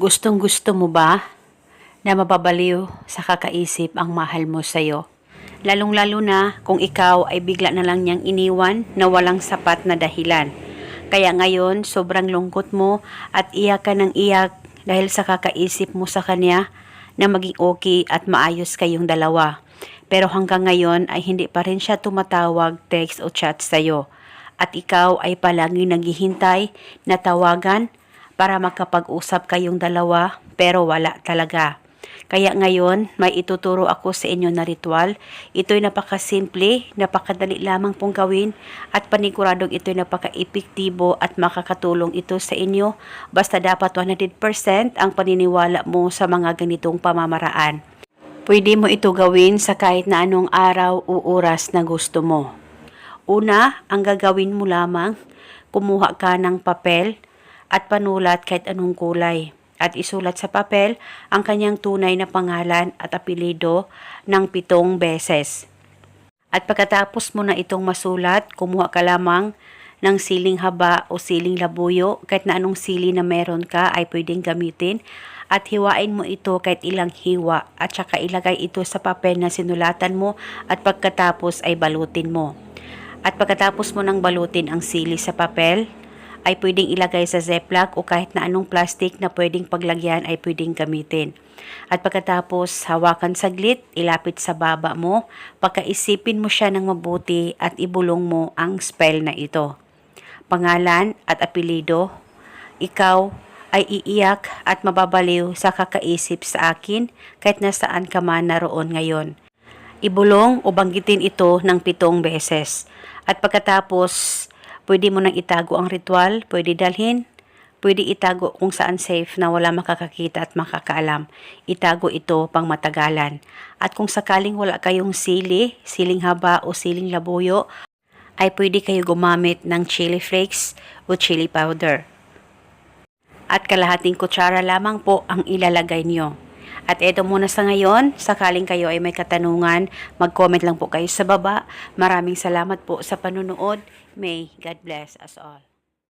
Gustong gusto mo ba na mababaliw sa kakaisip ang mahal mo sa'yo? Lalong-lalo na kung ikaw ay bigla na lang niyang iniwan na walang sapat na dahilan. Kaya ngayon, sobrang lungkot mo at iyak ka ng iyak dahil sa kakaisip mo sa kanya na maging okay at maayos kayong dalawa. Pero hanggang ngayon ay hindi pa rin siya tumatawag, text o chat sa'yo. At ikaw ay palaging naghihintay na tawagan para makapag-usap kayong dalawa pero wala talaga. Kaya ngayon, may ituturo ako sa inyo na ritual. Ito'y napakasimple, napakadali lamang pong gawin at paniguradong ito'y napaka-epektibo at makakatulong ito sa inyo. Basta dapat 100% ang paniniwala mo sa mga ganitong pamamaraan. Pwede mo ito gawin sa kahit na anong araw o oras na gusto mo. Una, ang gagawin mo lamang, kumuha ka ng papel at panulat kahit anong kulay at isulat sa papel ang kanyang tunay na pangalan at apelido ng pitong beses. At pagkatapos mo na itong masulat, kumuha ka lamang ng siling haba o siling labuyo, kahit na anong sili na meron ka ay pwedeng gamitin at hiwain mo ito kahit ilang hiwa at saka ilagay ito sa papel na sinulatan mo at pagkatapos ay balutin mo. At pagkatapos mo nang balutin ang sili sa papel, ay pwedeng ilagay sa ziplock o kahit na anong plastic na pwedeng paglagyan ay pwedeng gamitin. At pagkatapos hawakan saglit, ilapit sa baba mo, pagkaisipin mo siya ng mabuti at ibulong mo ang spell na ito. Pangalan at apelido, ikaw ay iiyak at mababaliw sa kakaisip sa akin kahit nasaan ka man naroon ngayon. Ibulong o banggitin ito ng pitong beses. At pagkatapos, pwede mo nang itago ang ritual, pwede dalhin, pwede itago kung saan safe na wala makakakita at makakaalam. Itago ito pang matagalan. At kung sakaling wala kayong sili, siling haba o siling labuyo, ay pwede kayo gumamit ng chili flakes o chili powder. At kalahating kutsara lamang po ang ilalagay nyo. At eto muna sa ngayon, sakaling kayo ay may katanungan, mag-comment lang po kayo sa baba. Maraming salamat po sa panunood. May God bless us all.